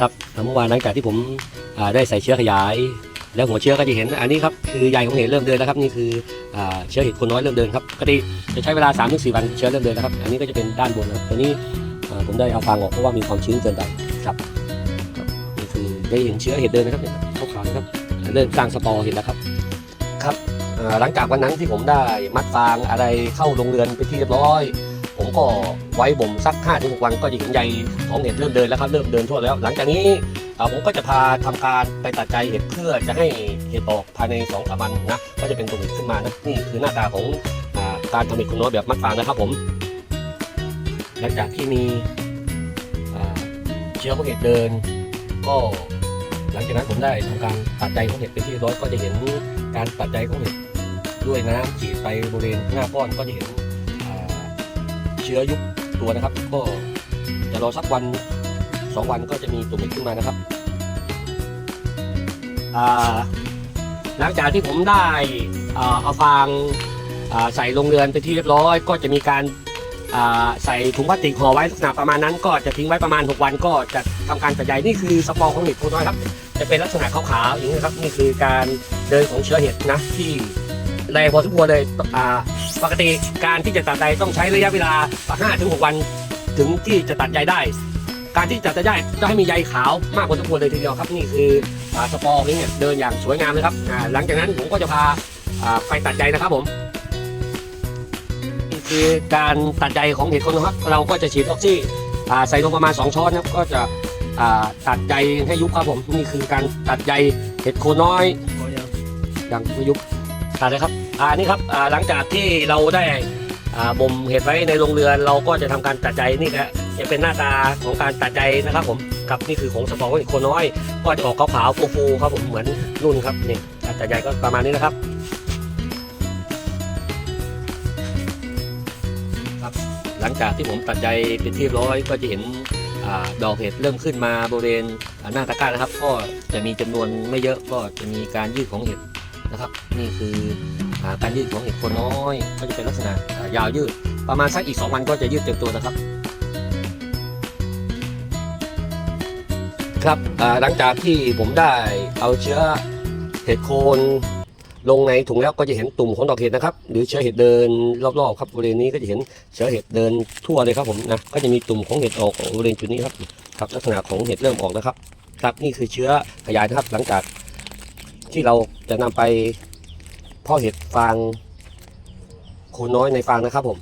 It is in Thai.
ครับเมื่อวานหลังจากที่ผมได้ใส่เชื้อขยาย แล้วหัวเชื้อก็จะเห็นอันนี้ครับคือใยของเห็ดเริ่มเดินแล้วครับนี่คืออเชื้อเห็ดคนน้อยเริ่มเดินครับปกติจะใช้เวลา3ามถึงสวันเชื้อเริ่มเดินแล้วครับอันนี้ก็จะเป็นด้านบนนะครับตัวนี้ผมได้เอาฟางออกเพราะว่ามีความชื้นเกินไปครับนี่คือได้เห็นเชื้อเห็ดเดินนะครับเนี่ยขาวๆนะครับเริ่มสร้างสปอเห็ดแล้วครับครับหลังจากวันนั้นที่ผมได้มัดฟางอะไรเข้าโรงเรือนไปที่เรียบร้อย ก็ไว้บ่มสัก5้าถึงหวันก็จะเห็นใยของเห็ดเริ่มเดินแล้วครับเริ่มเดินทั่วแล้ว หลังจากนี้ผมก็จะพาทำการไปตัดใจเห็ดเพื่อจะให้เห็ดออกภายใน2องสามวันนะก็จะเป็นตัวเห็ดขึ้นมานะนี่คือหน้าตาของอการทำเห็ดคุณน้อยแบบมัดฟางนะครับผม หลังจากที่มีเชื้อของเห็ดเดิน ก็หลังจากนั้นผมได้ทำการตัดใจของเห็ดเป็นที่ร้อยก็จะเห็นการตัดใจของเห็ดด้วยน้ำฉีดไปบริเวณหน้าก้อนก็จะเห็น เชื้อยุบตัวนะครับ ก็จะรอสักวันสองวันก็จะมีตุ่มเห็ดขึ้นมานะครับหลังจากที่ผมได้เอาฟางาใส่ลงเรือนไปที่เรียบร้อย ก็จะมีการาใส่ถุงพลาสติกห่อไว้ลักษณะประมาณนั้น ก็จะทิ้งไว้ประมาณ 6 วันก็จะทำการกระจายนี่คือสปอร์ของเห็ดโคนน้อยครับ จะเป็นลักษณะขาวๆอย่างนี้ครับนี่คือการเดินของเชื้อเห็ดนะที่แรงพอสมควรเลยอ่า ปกติการที่จะตัดใยต้องใช้ระยะเวลา5ถึง6วันถึงที่จะตัดใยได้ การที่จะตัดใยได้ต้องให้มีใยขาวมากพอสมควรเลยทีเดียวครับ นี่คืออ่าสปอร์นี้เนี่ยเดินอย่างสวยงามเลยครับอ่าหลังจากนั้นผมก็จะพาอ่าไปตัดใยนะครับผมนี่คือการตัดใยของเห็ดโคนนะครับ เราก็จะฉีดออกซิอ่าใส่ลงประมาณ 2 ช้อนนะครับก็จะอ่าตัดใยให้ยุบครับผมนี่คือการตัดใยเห็ดโคนน้อยอย่างไม่ยุบ ตัดเลยครับอ่านี่ครับอ่าหลังจากที่เราได้อ่าบ่มเห็ดไว้ในโรงเรือนเราก็จะทำการตัดใจนี่แหละจะเป็นหน้าตาของการตัดใจนะครับผมครับนี่คือของสปอร์ของคนน้อย ก็จะออกขาวๆฟูๆครับผมเหมือนนุ่นครับนี่ตัดใจก็ประมาณนี้นะครับครับหลังจากที่ผมตัดใจเป็นที่ร้อยก็จะเห็นอดอกเห็ดเริ่มขึ้นมาบริเวณหน้าตะกร้านะครับ ก็จะมีจำนวนไม่เยอะก็จะมีการยืดของเห็ด นะครับ นี่คือการยืดของเห็ดโคนน้อยก็จะเป็นลักษณะยาวยืด ประมาณสักอีก 2 วันก็จะยืดเต็มตัวนะครับ ครับหลังจากที่ผมได้เอาเชื้อเห็ดโคนลงในถุงแล้วก็จะเห็นตุ่มของดอกเห็ดนะครับ หรือเชื้อเห็ดเดินรอบๆครับบริเวณนี้ก็จะเห็นเชื้อเห็ดเดินทั่วเลยครับผมนะก็จะมีตุ่มของเห็ดออกบริเวณจุดนี้ครับครับลักษณะของเห็ดเริ่มออกนะครับครับนี่คือเชื้อขยายนะครับหลังจาก ที่เราจะนำไปพ่อเห็ดฟางโคนน้อยในฟางนะครับผม